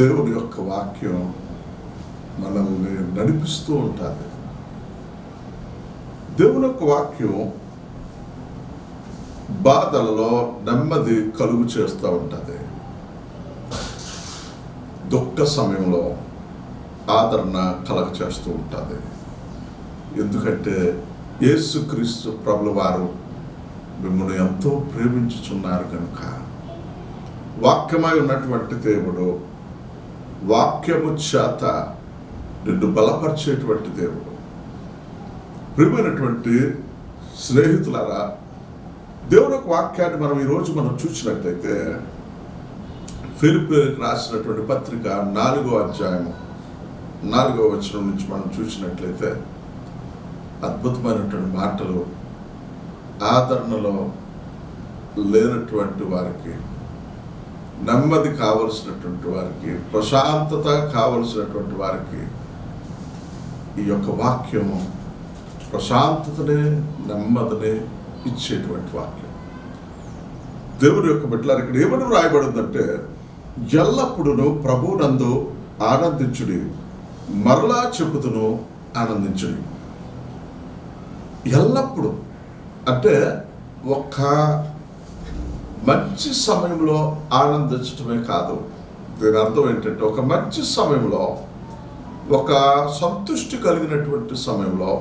దేవుని యొక్క వాక్యం మనల్ని నడిపిస్తూ ఉంటుంది. దేవుని యొక్క వాక్యం బాధలలో నెమ్మది కలుగు చేస్తూ ఉంటుంది. దుఃఖ సమయంలో ఆదరణ కలగ చేస్తూ ఉంటుంది. ఎందుకంటే యేసుక్రీస్తు ప్రభుల వారు మిమ్మల్ని ఎంతో ప్రేమించుచున్నారు కనుక వాక్యమై ఉన్నటువంటి దేవుడు వాక్యము చేత నిన్ను బలపరిచేటువంటి దేవుడు. ప్రియమైనటువంటి స్నేహితులారా దేవుని యొక్క వాక్యాన్ని మనం ఈరోజు మనం చూసినట్లయితే ఫిలిప్ రాసినటువంటి పత్రిక నాలుగో అధ్యాయము నాలుగో వచనం నుంచి మనం చూసినట్లయితే అద్భుతమైనటువంటి మాటలు ఆదరణలో లేనటువంటి వారికి నెమ్మది కావలసినటువంటి వారికి ప్రశాంతత కావలసినటువంటి వారికి ఈ యొక్క వాక్యము ప్రశాంతతనే నెమ్మదినే ఇచ్చేటువంటి వాక్యం. దేవుని యొక్క బిడ్డలారు ఇక్కడ ఏమని వ్రాయబడిందంటే ఎల్లప్పుడూ ప్రభునందు ఆనందించుడి మరలా చెప్పుతును ఆనందించుడి. ఎల్లప్పుడూ అంటే ఒక్క మంచి సమయంలో ఆనందించటమే కాదు. దీని అర్థం ఏంటంటే ఒక మంచి సమయంలో ఒక సంతృష్టి కలిగినటువంటి సమయంలో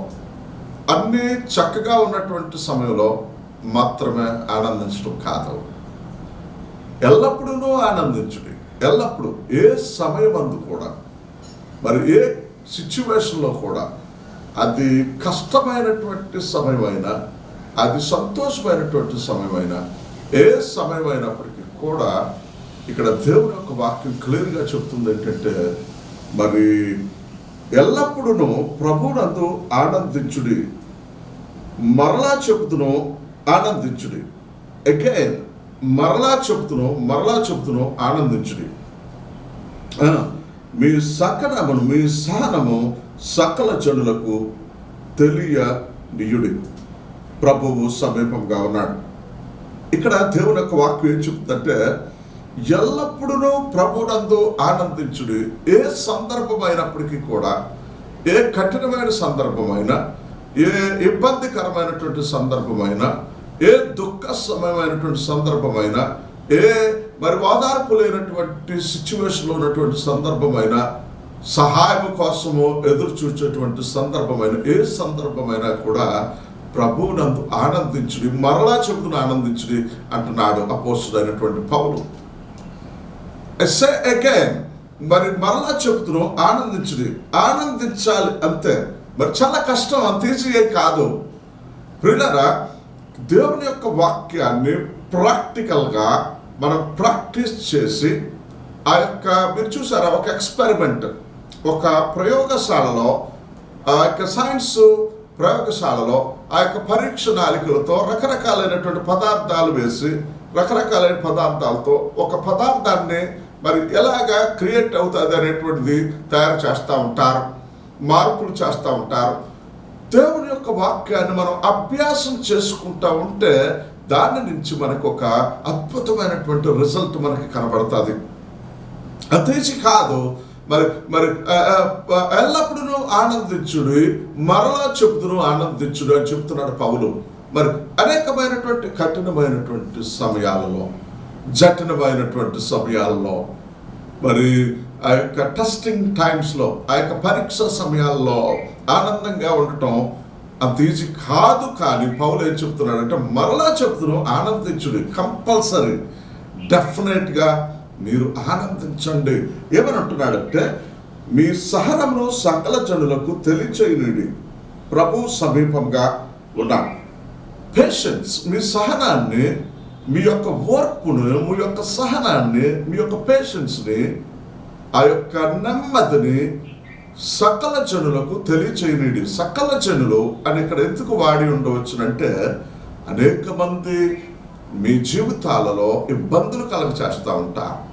అన్నీ చక్కగా ఉన్నటువంటి సమయంలో మాత్రమే ఆనందించడం కాదు. ఎల్లప్పుడూ ఆనందించుడి. ఎల్లప్పుడూ ఏ సమయం అందు కూడా మరి ఏ సిచ్యువేషన్లో కూడా అది కష్టమైనటువంటి సమయమైనా అది సంతోషమైనటువంటి సమయమైనా ఏ సమయమైనప్పటికీ కూడా ఇక్కడ దేవుని యొక్క వాక్యం క్లియర్గా చెప్తుంది ఏంటంటే మరి ఎల్లప్పుడూ ప్రభునందు ఆనందించుడి. మరలా చెబుతును ఆనందించుడి. అగైన్ మరలా చెబుతును మరలా చెబుతును ఆనందించుడి. మీ సకనమును మీ సహనము సకల జనులకు తెలియ నియుడి ప్రభువు సమీపంగా ఉన్నాడు. ఇక్కడ దేవుని యొక్క వాక్యం ఏం చెప్తుందంటే ఎల్లప్పుడూ ప్రభునందు ఆనందించుడి. ఏ సందర్భమైనప్పటికీ కూడా ఏ కఠినమైన సందర్భమైనా ఏ ఇబ్బందికరమైనటువంటి సందర్భమైనా ఏ దుఃఖ సమయమైనటువంటి సందర్భమైనా ఏ మరి ఓదార్పు లేనటువంటి సిచ్యువేషన్లో ఉన్నటువంటి సందర్భమైనా సహాయం కోసము ఎదురు చూసేటువంటి సందర్భమైన ఏ సందర్భమైనా కూడా ప్రభువునందు ఆనందించుడి మరలా చెబుతున్న ఆనందించుడి అంటున్నాడు అపోస్తుడైనటువంటి పౌలు. ఎస్ఏ అగైన్ మరి మరలా చెబుతున్నాం ఆనందించుడి. ఆనందించాలి అంతే. మరి చాలా కష్టం అంత ఏం కాదు. ప్రియులరా దేవుని యొక్క వాక్యాన్ని ప్రాక్టికల్గా మనం ప్రాక్టీస్ చేసి ఆ యొక్క మీరు చూసారా ఒక ఎక్స్పెరిమెంట్. ఒక ప్రయోగశాలలో ఆ యొక్క సైన్స్ ప్రయోగశాలలో ఆ యొక్క పరీక్ష నాలికలతో రకరకాలైనటువంటి పదార్థాలు వేసి రకరకాలైన పదార్థాలతో ఒక పదార్థాన్ని మరి ఎలాగా క్రియేట్ అవుతుంది అనేటువంటిది తయారు చేస్తూ ఉంటారు మార్పులు చేస్తూ ఉంటారు. దేవుని యొక్క వాక్యాన్ని మనం అభ్యాసం చేసుకుంటా ఉంటే దాని నుంచి మనకు ఒక అద్భుతమైనటువంటి రిజల్ట్ మనకి కనబడుతుంది. అతీచి కాదు మరి మరి ఆ, ఆ, ఎల్లప్పుడూ ఆనందించుడు మరలా చెబుతును ఆనందించుడు అని చెప్తున్నాడు పౌలు. మరి అనేకమైనటువంటి కఠినమైనటువంటి సమయాలలో జటిలమైనటువంటి సమయాల్లో మరి ఆ యొక్క టెస్టింగ్ టైమ్స్లో ఆ యొక్క పరీక్ష సమయాల్లో ఆనందంగా ఉండటం అంత ఈజీ కాదు కానీ పౌలు ఏం చెప్తున్నాడంటే మరలా చెప్తున్నాను ఆనందించుడు కంపల్సరీ డెఫినెట్గా మీరు ఆనందించండి. ఏమని అంటున్నాడంటే మీ సహనమును సకల జనులకు తెలియచేయుడి ప్రభు సమీపంగా ఉన్నాడు పేషెన్స్ మీ సహనాన్ని మీ యొక్క ఓర్పును మీ యొక్క సహనాన్ని మీ యొక్క పేషెన్స్ని ఆ యొక్క నెమ్మదిని సకల జనులకు తెలియచేయనిడి. సకల జనులు అని ఇక్కడ ఎందుకు వాడి ఉండవచ్చునంటే అనేక మంది మీ జీవితాలలో ఇబ్బందులు కలగ చేస్తూ ఉంటారు.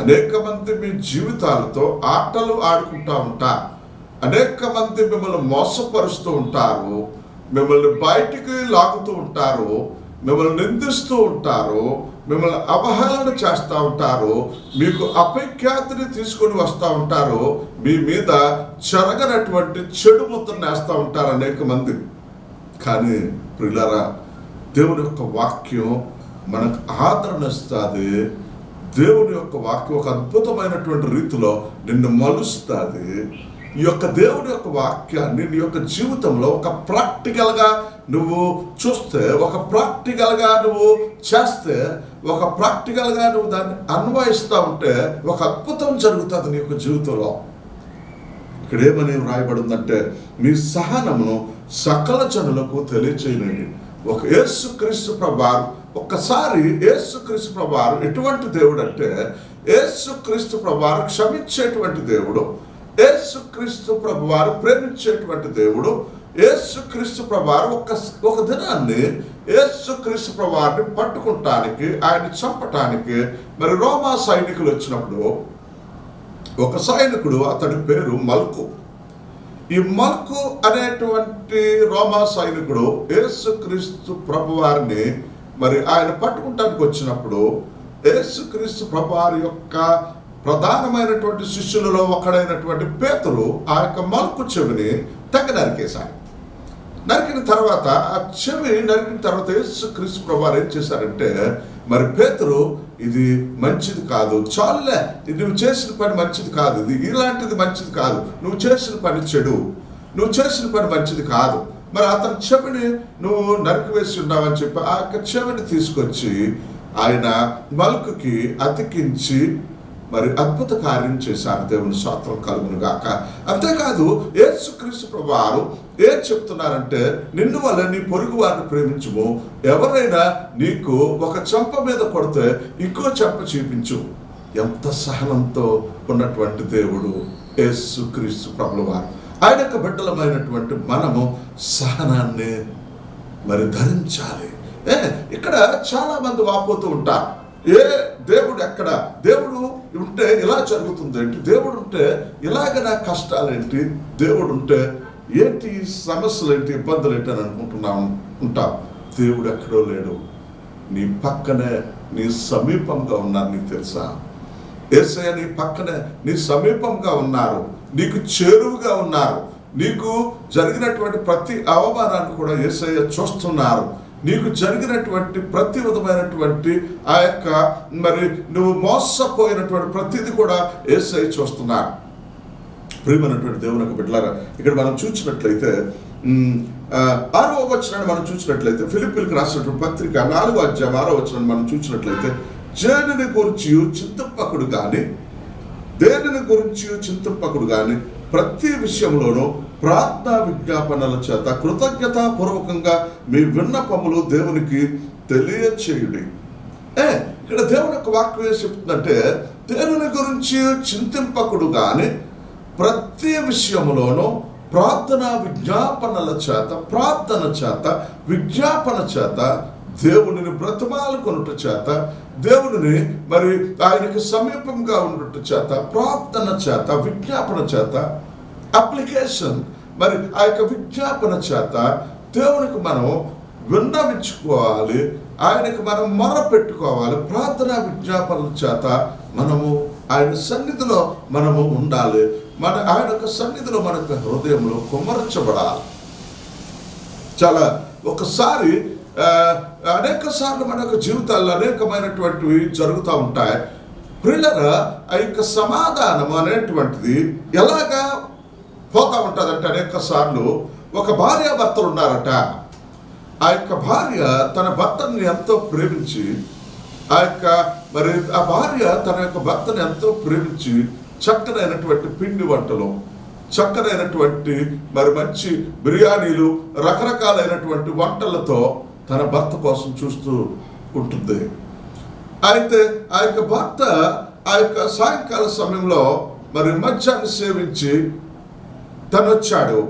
అనేక మంది మీ జీవితాలతో ఆటలు ఆడుకుంటూ ఉంటారు అనేక మంది మిమ్మల్ని మోసపరుస్తూ ఉంటారు. మిమ్మల్ని బయటికి లాగుతూ ఉంటారు. మిమ్మల్ని నిందిస్తూ ఉంటారు. మిమ్మల్ని అవహేళన చేస్తూ ఉంటారు. మీకు అపఖ్యాతిని తీసుకొని వస్తూ ఉంటారు. మీ మీద చెరగనటువంటి చెడు ముద్రను వేస్తూ ఉంటారు అనేక మంది. కానీ ప్రిల్లరా దేవుని యొక్క వాక్యం మనకు ఆదరణ ఇస్తుంది దేవుని యొక్క వాక్యం ఒక అద్భుతమైనటువంటి రీతిలో నిన్ను మలుస్తుంది. ఈ యొక్క దేవుని యొక్క వాక్యాన్ని నీ యొక్క జీవితంలో ఒక ప్రాక్టికల్గా నువ్వు చూస్తే ఒక ప్రాక్టికల్గా నువ్వు చేస్తే ఒక ప్రాక్టికల్గా నువ్వు దాన్ని అన్వయిస్తూ ఉంటే ఒక అద్భుతం జరుగుతుంది నీ యొక్క జీవితంలో. ఇక్కడ ఏమని వ్రాయబడిందంటే మీ సహనమును సకల జనులకు తెలియచేయనండి ఒక యేసుక్రీస్తు ప్రభావం ఒక్కసారి యేసుక్రీస్తు ప్రభారు ఎటువంటి దేవుడు అంటే యేసుక్రీస్తు ప్రభారు క్షమించేటువంటి దేవుడు యేసుక్రీస్తు ప్రభువారు ప్రేమించేటువంటి దేవుడు యేసుక్రీస్తు ప్రభువారు ఒక ఒక దినాన్ని యేసుక్రీస్తు ప్రభువారిని పట్టుకుంటానికి ఆయన చంపటానికి మరి రోమా సైనికులు వచ్చినప్పుడు ఒక సైనికుడు అతడి పేరు మల్కు. ఈ మల్కు అనేటువంటి రోమా సైనికుడు యేసుక్రీస్తు ప్రభువారిని మరి ఆయన పట్టుకుంటానికి వచ్చినప్పుడు యేసుక్రీస్తు ప్రభువారి యొక్క ప్రధానమైనటువంటి శిష్యులలో ఒకడైనటువంటి పేతులు ఆ యొక్క మలుపు చెవిని తెగ నరికేశాడు. నరికిన తర్వాత ఆ చెవి నరికిన తర్వాత యేసుక్రీస్తు ప్రభువారు ఏం చేశారంటే మరి పేతురు ఇది మంచిది కాదు చాలులే ఇది నువ్వు చేసిన పని మంచిది కాదు ఇది ఇలాంటిది మంచిది కాదు నువ్వు చేసిన పని చెడు నువ్వు చేసిన పని మంచిది కాదు మరి అతని చెవిని నువ్వు నరికివేసి ఉన్నావని చెప్పి ఆ యొక్క చెవిని తీసుకొచ్చి ఆయన మలుకుకి అతికించి మరి అద్భుత కార్యం చేశారు. దేవుని స్వాత్రం కలుగును గాక. అంతేకాదు యేసుక్రీస్తు ప్రభువారు ఏం చెప్తున్నారంటే నిన్ను వల్ల నీ పొరుగు వారిని ప్రేమించుము. ఎవరైనా నీకు ఒక చెంప మీద కొడితే ఇంకో చెంప చూపించు. ఎంత సహనంతో ఉన్నటువంటి దేవుడు యేసుక్రీస్తు ప్రభుల వారు ఆయన యొక్క బిడ్డలమైనటువంటి మనము సహనాన్ని మరి ధరించాలి. ఏ ఇక్కడ చాలా మంది వాపోతూ ఉంటారు. ఏ దేవుడు ఎక్కడ? దేవుడు ఉంటే ఇలా జరుగుతుంది ఏంటి? దేవుడు ఉంటే ఇలాగ నా కష్టాలేంటి దేవుడు ఉంటే ఏంటి సమస్యలు ఏంటి? ఇబ్బందులు ఏంటి అని అనుకుంటున్నాం ఉంటాం. దేవుడు ఎక్కడో లేడు. నీ పక్కనే నీ సమీపంగా ఉన్నారు నీకు తెలుసా? ఏసయ్య నీ పక్కనే నీ సమీపంగా ఉన్నారు. నీకు చేరువుగా ఉన్నారు. నీకు జరిగినటువంటి ప్రతి అవమానాన్ని కూడా ఏసయ్య చూస్తున్నారు. నీకు జరిగినటువంటి ప్రతి విధమైనటువంటి ఆ యొక్క మరి నువ్వు మోసపోయినటువంటి ప్రతిది కూడా ఏసై చూస్తున్నారు. ప్రియమైనటువంటి దేవుని యొక్క బిడ్డలారా ఇక్కడ మనం చూసినట్లయితే ఆరో వచనాన్ని మనం చూసినట్లయితే ఫిలిపిల్కి రాసినటువంటి పత్రిక నాలుగో అధ్యాయం ఆరో వచనాన్ని మనం చూసినట్లయితే జనుని గురించి చింతపకుడు కానీ దేనిని గురించి చింతింపకుడు కానీ ప్రతి విషయంలోనూ ప్రార్థనా విజ్ఞాపనల చేత కృతజ్ఞతాపూర్వకంగా మీ విన్నపములు దేవునికి తెలియచేయుడి. ఏ ఇక్కడ దేవుని యొక్క వాక్యం ఏం చెప్తుందంటే దేవుని గురించి చింతింపకుడు కానీ ప్రతి విషయంలోనూ ప్రార్థన విజ్ఞాపనల చేత ప్రార్థన చేత విజ్ఞాపన చేత దేవునిని బ్రతమాలుకొనుట చేత దేవుడిని మరి ఆయనకు సమీపంగా ఉండుట చేత ప్రార్థన చేత విజ్ఞాపన చేత అప్లికేషన్ మరి ఆ యొక్క విజ్ఞాపన చేత దేవునికి మనం విన్నవించుకోవాలి ఆయనకు మనం మొర పెట్టుకోవాలి ప్రార్థన విజ్ఞాపనల చేత మనము ఆయన సన్నిధిలో మనము ఉండాలి. మన ఆయన యొక్క సన్నిధిలో మన యొక్క హృదయంలో కుమర్చబడాలి చాలా ఒకసారి అనేక సార్లు మన యొక్క జీవితాల్లో అనేకమైనటువంటివి జరుగుతూ ఉంటాయి. ప్రిల్లర ఆ యొక్క సమాధానం అనేటువంటిది ఎలాగా పోతా ఉంటుందంటే అనేక సార్లు ఒక భార్య భర్తలు ఉన్నారట. ఆ యొక్క భార్య తన భర్తని ఎంతో ప్రేమించి ఆ యొక్క మరి ఆ భార్య తన యొక్క భర్తను ఎంతో ప్రేమించి చక్కనైనటువంటి పిండి వంటలు చక్కనైనటువంటి మరి మంచి బిర్యానీలు రకరకాలైనటువంటి వంటలతో తన భర్త కోసం చూస్తూ ఉంటుంది. అయితే ఆ యొక్క భర్త ఆ యొక్క సాయంకాల సమయంలో మరి మద్యాన్ని సేవించి తను వచ్చాడు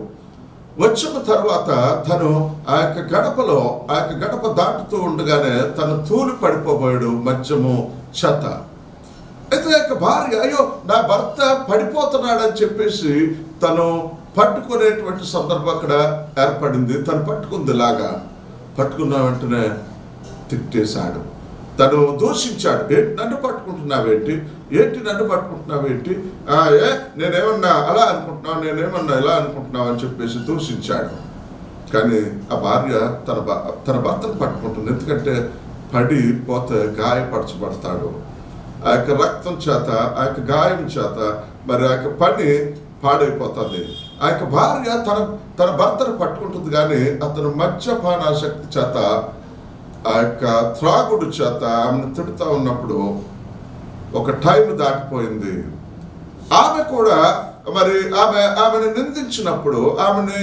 వచ్చిన తర్వాత తను ఆ యొక్క గడపలో ఆ యొక్క గడప దాటుతూ ఉండగానే తను తూలి పడిపోబోయాడు మద్యము చెత్త. అయితే ఆ యొక్క భార్య అయ్యో నా భర్త పడిపోతున్నాడని చెప్పేసి తను పట్టుకునేటువంటి సందర్భం అక్కడ ఏర్పడింది. తను పట్టుకుంది లాగా పట్టుకున్న వెంటనే తిట్టేశాడు. తను దూషించాడు. ఏంటి నన్ను పట్టుకుంటున్నావేంటి? ఏంటి నన్ను పట్టుకుంటున్నావేంటి? ఏ నేనేమన్నా అలా అనుకుంటున్నావు? నేనేమన్నా ఇలా అనుకుంటున్నావు? అని చెప్పేసి దూషించాడు. కానీ ఆ భార్య తన భ- తన భర్తను పట్టుకుంటుంది. ఎందుకంటే పడి పోతే గాయపరచబడతాడు. ఆ యొక్క రక్తం చేత ఆ యొక్క గాయం చేత మరి ఆ యొక్క పని పాడైపోతుంది. ఆ యొక్క భార్య తన తన భర్తను పట్టుకుంటుంది కానీ అతను మద్యపానాసక్తి చేత ఆ యొక్క త్రాగుడు చేత ఆమెను తిడుతూ ఉన్నప్పుడు ఒక టైం దాటిపోయింది. ఆమె కూడా మరి ఆమె ఆమెను నిందించినప్పుడు ఆమెని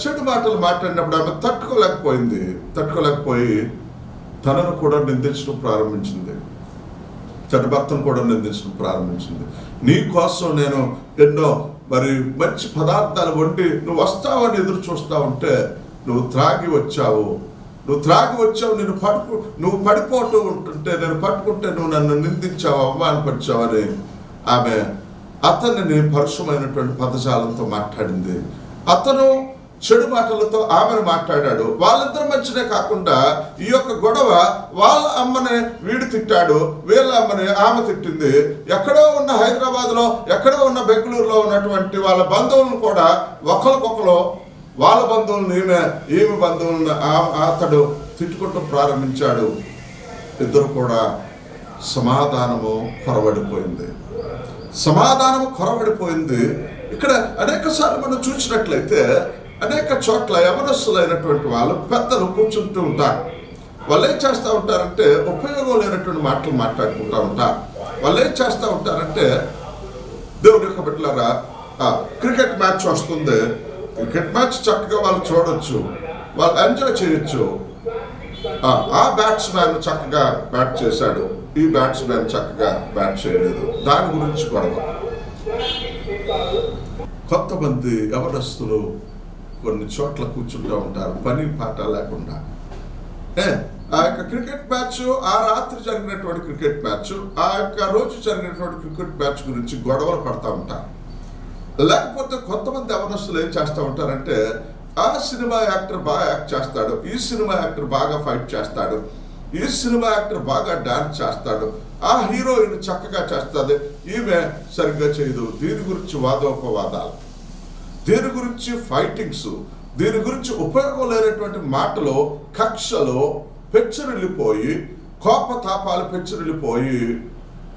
చెడు మాటలు మాట్లాడినప్పుడు ఆమె తట్టుకోలేకపోయింది. తట్టుకోలేకపోయి తనను కూడా నిందించడం ప్రారంభించింది. తన భర్తను కూడా నిందించడం ప్రారంభించింది. నీ కోసం నేను ఎన్నో మరి మంచి పదార్థాలు వండి నువ్వు వస్తావని ఎదురు చూస్తా ఉంటే నువ్వు త్రాగి వచ్చావు. నువ్వు త్రాగి వచ్చావు నేను పడుకు నువ్వు పడిపోతూ ఉంటుంటే నేను పట్టుకుంటే నువ్వు నన్ను నిందించావు అవమానపరిచావని ఆమె అతనిని పరుషమైనటువంటి పదజాలంతో మాట్లాడింది. అతను చెడు మాటలతో ఆమెను మాట్లాడాడు. వాళ్ళిద్దరి మధ్యనే కాకుండా ఈ యొక్క గొడవ వాళ్ళ అమ్మని వీడు తిట్టాడు వీళ్ళ అమ్మని ఆమె తిట్టింది. ఎక్కడో ఉన్న హైదరాబాద్లో ఎక్కడో ఉన్న బెంగళూరులో ఉన్నటువంటి వాళ్ళ బంధువులను కూడా ఒకరికొకరు వాళ్ళ బంధువులను ఈమె ఈమె బంధువులను అతడు తిట్టుకుంటూ ప్రారంభించాడు. ఇద్దరు కూడా సమాధానము కొరవడిపోయింది. సమాధానము కొరవడిపోయింది. ఇక్కడ అనేక సార్లు మనం చూసినట్లయితే అనేక చోట్ల యవనస్తులైనటువంటి వాళ్ళు పెద్దలు కూర్చుంటూ ఉంటారు. వాళ్ళు ఏం చేస్తూ ఉంటారంటే ఉపయోగం లేనటువంటి మాటలు మాట్లాడుకుంటూ ఉంటారు. వాళ్ళు ఏం చేస్తూ ఉంటారంటే దేవుడి యొక్క బిడ్డలారా ఆ, క్రికెట్ మ్యాచ్ వస్తుంది. క్రికెట్ మ్యాచ్ చక్కగా వాళ్ళు చూడొచ్చు. వాళ్ళు ఎంజాయ్ చేయొచ్చు. ఆ, ఆ బ్యాట్స్మ్యాన్ చక్కగా బ్యాట్ చేశాడు. ఈ బ్యాట్స్మ్యాన్ చక్కగా బ్యాట్ చేయలేదు. దాని గురించి గొడవ. కొంతమంది ఎవరస్తులు కొన్ని చోట్ల కూర్చుంటూ ఉంటారు. పని పాట లేకుండా. ఆ యొక్క క్రికెట్ మ్యాచ్ ఆ రాత్రి జరిగినటువంటి క్రికెట్ మ్యాచ్ ఆ యొక్క రోజు జరిగినటువంటి క్రికెట్ మ్యాచ్ గురించి గొడవలు పడతా ఉంటారు. లేకపోతే కొంతమంది అవనస్తులు ఏం చేస్తూ ఉంటారంటే ఆ సినిమా యాక్టర్ బాగా యాక్ట్ చేస్తాడు ఈ సినిమా యాక్టర్ బాగా ఫైట్ చేస్తాడు ఈ సినిమా యాక్టర్ బాగా డాన్స్ చేస్తాడు ఆ హీరోయిన్ చక్కగా చేస్తుంది ఈమె సరిగ్గా చేయదు. దీని గురించి వాదోపవాదాలు. దీని గురించి ఫైటింగ్స్ దీని గురించి ఉపయోగం లేనటువంటి మాటలు కక్షలో పెచ్చరిల్లిపోయి కోపతాపాలు పెచ్చరిల్లిపోయి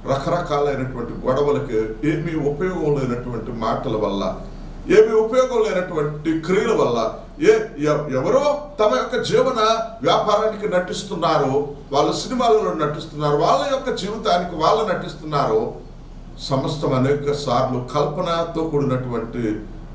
రకరకాలైనటువంటి గొడవలకి ఏమీ ఉపయోగం లేనటువంటి మాటల వల్ల ఏమి ఉపయోగం లేనటువంటి క్రియల వల్ల ఏ ఎవరో తమ యొక్క జీవన వ్యాపారానికి నటిస్తున్నారు వాళ్ళ సినిమాలలో నటిస్తున్నారు వాళ్ళ యొక్క జీవితానికి వాళ్ళు నటిస్తున్నారు. సమస్తం అనేక సార్లు కల్పనతో కూడినటువంటి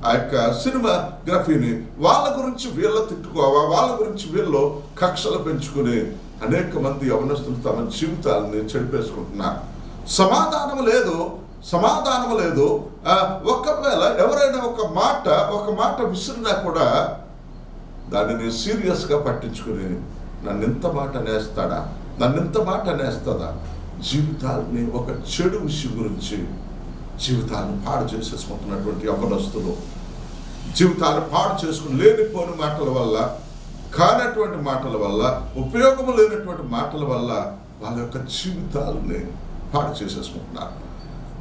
ఆ యొక్క సినిమా గ్రఫీని వాళ్ళ గురించి వీళ్ళ తిట్టుకోవా వాళ్ళ గురించి వీళ్ళు కక్షలు పెంచుకుని అనేక మంది యవనస్తులు తమ జీవితాలని చెడిపేసుకుంటున్నారు సమాధానం లేదు సమాధానం లేదు. ఒకవేళ ఎవరైనా ఒక మాట ఒక మాట విసిరినా కూడా దానిని సీరియస్గా పట్టించుకుని నన్ను ఇంత మాట నేస్తాడా? నన్ను ఇంత మాట నేస్తుందా జీవితాలని ఒక చెడు విషయం గురించి జీవితాన్ని పాడు చేసేసుకుంటున్నటువంటి యవనస్తులు జీవితాన్ని పాడు చేసుకుని లేనిపోని మాటల వల్ల కానటువంటి మాటల వల్ల ఉపయోగం లేనటువంటి మాటల వల్ల వాళ్ళ యొక్క జీవితాలని పాడు చేసేసుకుంటున్నారు.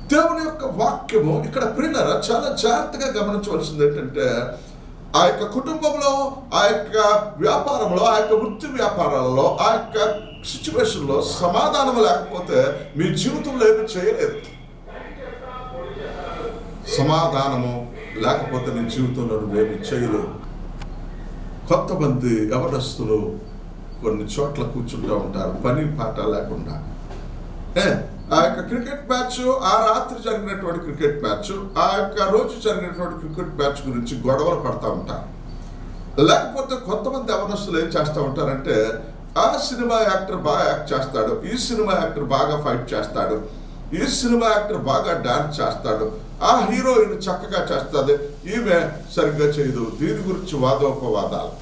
దేవుని యొక్క వాక్యము ఇక్కడ ప్రియులరా చాలా జాగ్రత్తగా గమనించవలసింది ఏంటంటే ఆ యొక్క కుటుంబంలో ఆ యొక్క వ్యాపారంలో ఆ యొక్క వృత్తి వ్యాపారాలలో ఆ యొక్క సిచ్యువేషన్లో సమాధానం లేకపోతే మీ జీవితంలో ఏమి చేయలేదు. సమాధానము లేకపోతే నీ జీవితంలో నువ్వేమి చేయలేవు. కొంతమంది యవనస్తులు కొన్ని చోట్ల కూర్చుంటూ ఉంటారు. పని పాట లేకుండా. ఏ, ఆ యొక్క క్రికెట్ మ్యాచ్ ఆ రాత్రి జరిగినటువంటి క్రికెట్ మ్యాచ్ ఆ యొక్క రోజు జరిగినటువంటి క్రికెట్ మ్యాచ్ గురించి గొడవలు పడతా ఉంటారు. లేకపోతే కొంతమంది అవనస్తులు ఏం చేస్తూ ఉంటారంటే ఆ సినిమా యాక్టర్ బాగా యాక్ట్ చేస్తాడు ఈ సినిమా యాక్టర్ బాగా ఫైట్ చేస్తాడు ఈ సినిమా యాక్టర్ బాగా డాన్స్ చేస్తాడు ఆ హీరోయిన్ చక్కగా చేస్తుంది. ఈమె సరిగ్గా చేయదు. దీని గురించి వాదోపవాదాలు.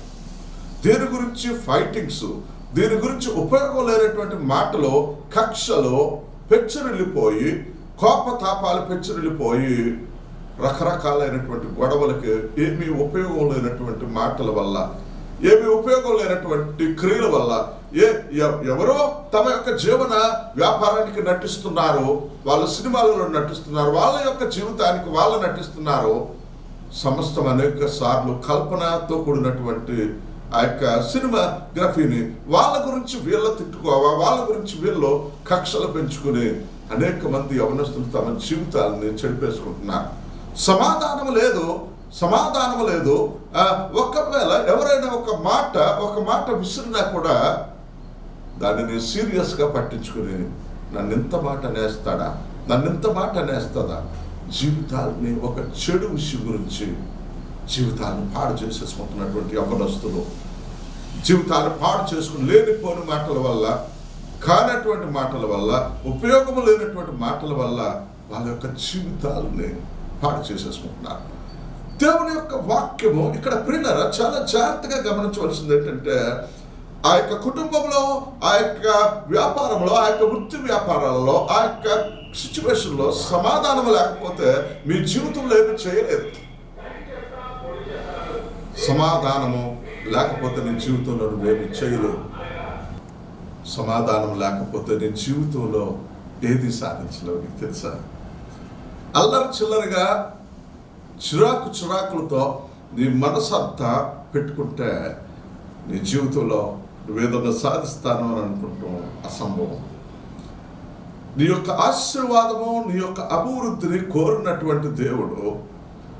దీని గురించి ఫైటింగ్స్. దీని గురించి ఉపయోగం లేనటువంటి మాటలు కక్షలో పెచ్చరిల్లిపోయి కోపతాపాలు పెచ్చరిల్లిపోయి రకరకాలైనటువంటి గొడవలకి ఏమీ ఉపయోగం లేనటువంటి మాటల వల్ల ఏమి ఉపయోగం లేనటువంటి క్రియల వల్ల ఏ ఎవరో తమ యొక్క జీవన వ్యాపారానికి నటిస్తున్నారు వాళ్ళ సినిమాలలో నటిస్తున్నారు వాళ్ళ యొక్క జీవితానికి వాళ్ళు నటిస్తున్నారు. సమస్తం అనేక సార్లు కల్పనతో కూడినటువంటి ఆ యొక్క సినిమాగ్రఫీని వాళ్ళ గురించి వీళ్ళ తిట్టుకోవా వాళ్ళ గురించి వీళ్ళు కక్షలు పెంచుకుని అనేక మంది యవనస్తులు తమ జీవితాలని చెడిపేసుకుంటున్నారు. సమాధానం లేదు సమాధానం లేదు. ఒకవేళ ఎవరైనా ఒక మాట ఒక మాట విసిరినా కూడా దానిని సీరియస్గా పట్టించుకుని నన్ను ఇంత మాట నేస్తాడా? నన్ను ఇంత మాట నేస్తుందా జీవితాలని ఒక చెడు విషయం గురించి జీవితాలను పాడు చేసేసుకుంటున్నటువంటి అవనస్తులు జీవితాలను పాడు చేసుకుని లేనిపోని మాటల వల్ల కానటువంటి మాటల వల్ల ఉపయోగం లేనటువంటి మాటల వల్ల వాళ్ళ యొక్క జీవితాలని పాడు చేసేసుకుంటున్నారు. దేవుని యొక్క వాక్యము ఇక్కడ ప్రియులరా చాలా జాగ్రత్తగా గమనించవలసింది ఏంటంటే ఆ యొక్క కుటుంబంలో ఆ యొక్క వ్యాపారంలో ఆ యొక్క వృత్తి వ్యాపారాలలో ఆ యొక్క సిచ్యువేషన్లో సమాధానం లేకపోతే మీ జీవితంలో ఏమి చేయలేదు. సమాధానము లేకపోతే నీ జీవితంలో నువ్వేమి చేయలేవు. సమాధానం లేకపోతే నీ జీవితంలో ఏది సాధించలేవు నీకు తెలుసా? అల్లరి చిల్లరగా చిరాకు చిరాకులతో నీ మనసంతా పెట్టుకుంటే నీ జీవితంలో నువ్వేదన్నా సాధిస్తాను అని అనుకుంటాం అసంభవం. నీ యొక్క ఆశీర్వాదము నీ యొక్క అభివృద్ధిని కోరినటువంటి దేవుడు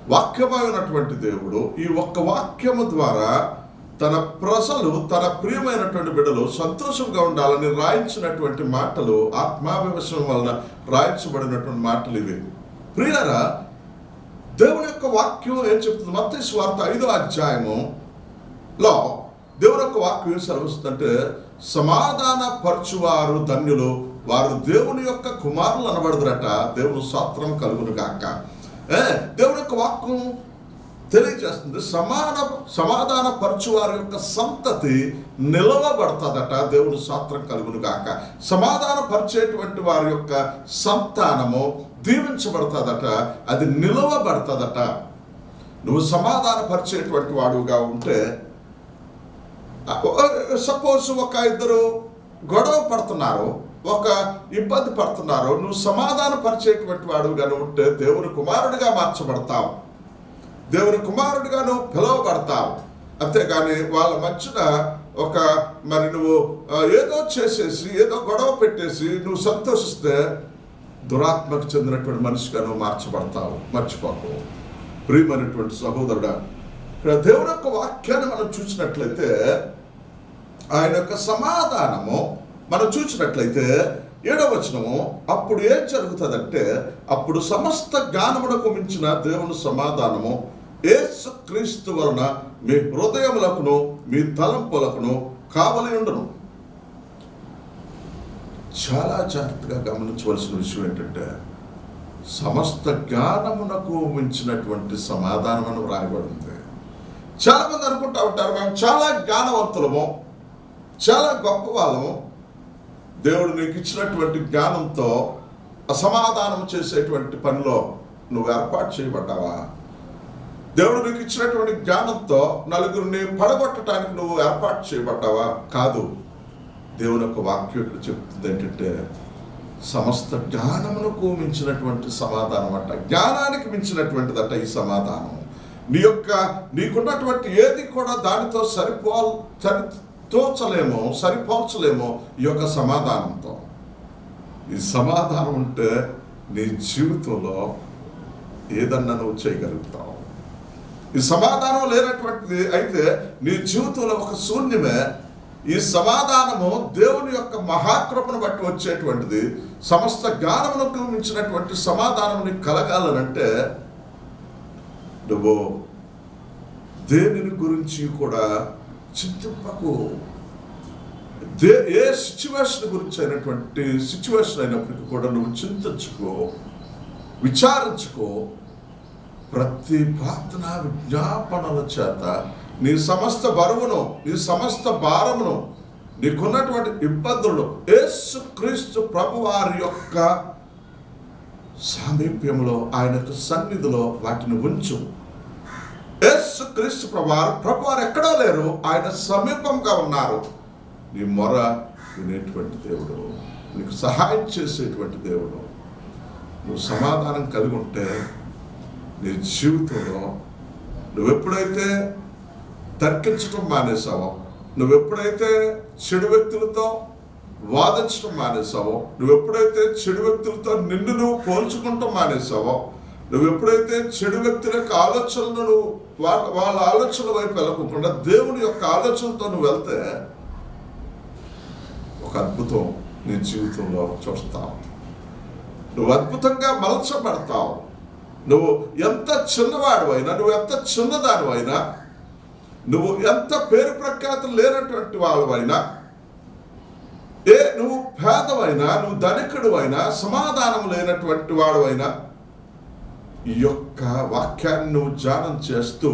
వాక్యమైనటువంటి దేవుడు ఈ ఒక్క వాక్యము ద్వారా తన ప్రజలు తన ప్రియమైనటువంటి బిడ్డలు సంతోషంగా ఉండాలని రాయించినటువంటి మాటలు ఆత్మావివశం వలన రాయించబడినటువంటి మాటలు ఇవి. ప్రియరా దేవుని యొక్క వాక్యం ఏం చెప్తుంది? మత్తయి స్వార్థ ఐదో అధ్యాయము. లో దేవుని యొక్క వాక్యం ఏం సెలవుస్తుందంటే సమాధాన పరచువారు ధన్యులు వారు దేవుని యొక్క కుమారులు అనబడదురట దేవుని స్వాత్రం కలుగును కాక దేవుని యొక్క వాక్యం తెలియజేస్తుంది. సమాన సమాధాన పరచువారి యొక్క సంతతి నిలవబడతాదట. దేవుని శాస్త్రం కలుగును గాక. సమాధాన పరిచేటువంటి వారి యొక్క సంతానము దీవించబడతాదట. అది నిలవబడతాదట. నువ్వు సమాధాన పరిచేటువంటి వాడుగా ఉంటే సపోజ్ ఒక ఇద్దరు గొడవ పడుతున్నారు ఒక ఇబ్బంది పడుతున్నారు నువ్వు సమాధాన పరిచేటువంటి వాడుగా ఉంటే దేవుని కుమారుడిగా మార్చబడతావు. దేవుని కుమారుడిగా నువ్వు పిలువబడతావు. అంతేగాని వాళ్ళ మధ్యన ఒక మరి నువ్వు ఏదో చేసేసి ఏదో గొడవ పెట్టేసి నువ్వు సంతోషిస్తే దురాత్మకు చెందినటువంటి మనిషిగా నువ్వు మార్చబడతావు. మర్చిపోకు. ప్రియమైనటువంటి సహోదరుడా ఇక్కడ దేవుని యొక్క వాక్యాన్ని మనం చూసినట్లయితే ఆయన యొక్క సమాధానము మనం చూసినట్లయితే ఏడవ వచనము అప్పుడు ఏం జరుగుతుందంటే అప్పుడు సమస్త జ్ఞానమునకు మించిన దేవుని సమాధానము ఏసుక్రీస్తు వలన మీ హృదయములకును మీ తలంపులకును కావలి ఉండను. చాలా జాగ్రత్తగా గమనించవలసిన విషయం ఏంటంటే సమస్త జ్ఞానమునకు మించినటువంటి సమాధానం అని వ్రాయబడింది. చాలా మంది అనుకుంటా ఉంటారు మేము చాలా జ్ఞానవంతులము చాలా గొప్ప వాళ్ళము. దేవుడు నీకు ఇచ్చినటువంటి జ్ఞానంతో అసమాధానం చేసేటువంటి పనిలో నువ్వు ఏర్పాటు చేయబడ్డావా? దేవుడు నీకు ఇచ్చినటువంటి జ్ఞానంతో నలుగురిని పడగొట్టడానికి నువ్వు ఏర్పాటు చేయబడ్డావా? కాదు. దేవుని యొక్క వాక్యం ఇక్కడ చెప్తుంది ఏంటంటే సమస్త జ్ఞానమునకు మించినటువంటి సమాధానం అంట. జ్ఞానానికి మించినటువంటిదట ఈ సమాధానం. నీ యొక్క నీకున్నటువంటి ఏది కూడా దానితో సరిపోల్ సరి తోచలేమో సరిపోల్చలేమో ఈ యొక్క సమాధానంతో. ఈ సమాధానం ఉంటే నీ జీవితంలో ఏదన్నా నువ్వు చేయగలుగుతావు. ఈ సమాధానం లేనటువంటిది అయితే నీ జీవితంలో ఒక శూన్యమే. ఈ సమాధానము దేవుని యొక్క మహాకృపను బట్టి వచ్చేటువంటిది. సమస్త జ్ఞానమునకు మించినటువంటి సమాధానం నీకు కలగాలనంటే నువ్వు దేనిని గురించి కూడా చింతింపకు. దే ఏ సిచ్యువేషన్ గురించి అయినటువంటి సిచ్యువేషన్ అయినప్పటికీ కూడా నువ్వు చింతించుకో విచారించుకో. ప్రతి ప్రార్థన విజ్ఞాపనల చేత నీ సమస్త బరువును నీ సమస్త భారమును నీకున్నటువంటి ఇబ్బందులు యేసు క్రీస్తు ప్రభు వారి యొక్క సామీప్యంలో ఆయన యొక్క సన్నిధిలో వాటిని ఉంచు. యేసు క్రీస్తు ప్రభువారు ప్రభువారు ఎక్కడో లేరు ఆయన సమీపంగా ఉన్నారు. నీ మొర వినేటువంటి దేవుడు నీకు సహాయం చేసేటువంటి దేవుడు. నువ్వు సమాధానం కలిగి ఉంటే నీ జీవితంలో నువ్వెప్పుడైతే తర్కించడం మానేసావో నువ్వెప్పుడైతే చెడు వ్యక్తులతో వాదించడం మానేసావో నువ్వెప్పుడైతే చెడు వ్యక్తులతో నిన్ను నువ్వు పోల్చుకుంటాం మానేసావో నువ్వెప్పుడైతే చెడు వ్యక్తుల యొక్క ఆలోచనలు నువ్వు వాళ్ళ వాళ్ళ ఆలోచనల వైపు వెళ్ళకుండా దేవుని యొక్క ఆలోచనతో నువ్వు వెళ్తే ఒక అద్భుతం నీ జీవితంలో చూస్తావు. నువ్వు అద్భుతంగా మలచబడతావు. నువ్వు ఎంత చిన్నవాడివైనా నువ్వు ఎంత చిన్నదానివైనా నువ్వు ఎంత పేరు ప్రఖ్యాతులు లేనటువంటి వాళ్ళవైనా ఏ నువ్వు పేదవైనా నువ్వు ధనికుడువైనా సమాధానం లేనటువంటి వాడువైనా ఈ యొక్క వాక్యాన్ని నువ్వు ధ్యానం చేస్తూ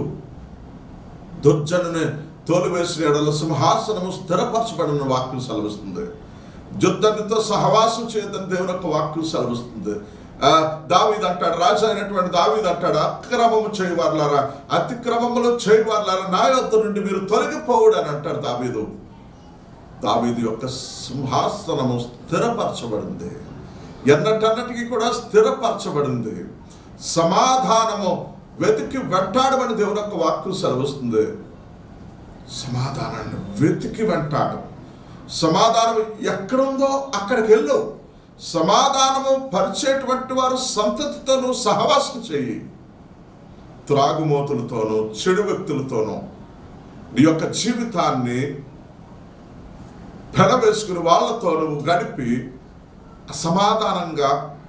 దుర్జనుని తోలివేసిన ఎడల సింహాసనము స్థిరపరచబడిన వాక్యం సెలవిస్తుంది. దుర్జనుతో సహవాసం చేయదని దేవుని యొక్క వాక్యం సెలవిస్తుంది. దావీద్ అంటాడు రాజు అయినటువంటి దావీద్ అంటాడు అక్రమము చేయవారులారా అతిక్రమములు చేయవారులారా నా నుండి మీరు తొలగిపోవుడు అని అంటాడు దావీదు. దావీదు యొక్క సింహాసనము స్థిరపరచబడింది. ఎన్నటన్నటికీ కూడా స్థిరపరచబడింది. సమాధానము వెతికి వెంటాడమని దేవుని యొక్క వాక్యం సెలవుస్తుంది. సమాధానాన్ని వెతికి వెంటాడు. సమాధానం ఎక్కడుందో అక్కడికి వెళ్ళు. సమాధానము పరిచేటువంటి వారు సంతతితోనూ సహవాసం చేయి. త్రాగుమోతులతోనూ చెడు వ్యక్తులతోనూ నీ యొక్క జీవితాన్ని పెడవేసుకుని వాళ్ళతో నువ్వు గడిపి సమాధానంగా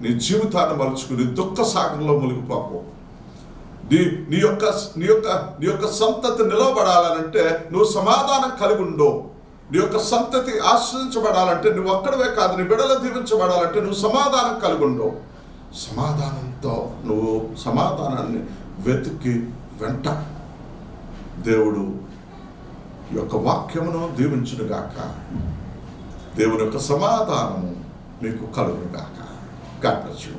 నీ జీవితాన్ని మలుచుకుని దుఃఖ సాగరంలో మునిగిపోకు. నీ నీ యొక్క నీ యొక్క నీ యొక్క సంతతి నిలవబడాలనంటే నువ్వు సమాధానం కలిగి ఉండవు నీ యొక్క సంతతి ఆశ్రయించబడాలంటే నువ్వు ఒక్కడవే కాదు నీ బిడలు దీవించబడాలంటే నువ్వు సమాధానం కలిగి ఉండవు సమాధానంతో నువ్వు సమాధానాన్ని వెతికి వెంట దేవుడు ఈ యొక్క వాక్యమును దీవించునుగాక. దేవుని యొక్క సమాధానము మీకు కలుగునుగాక. God bless you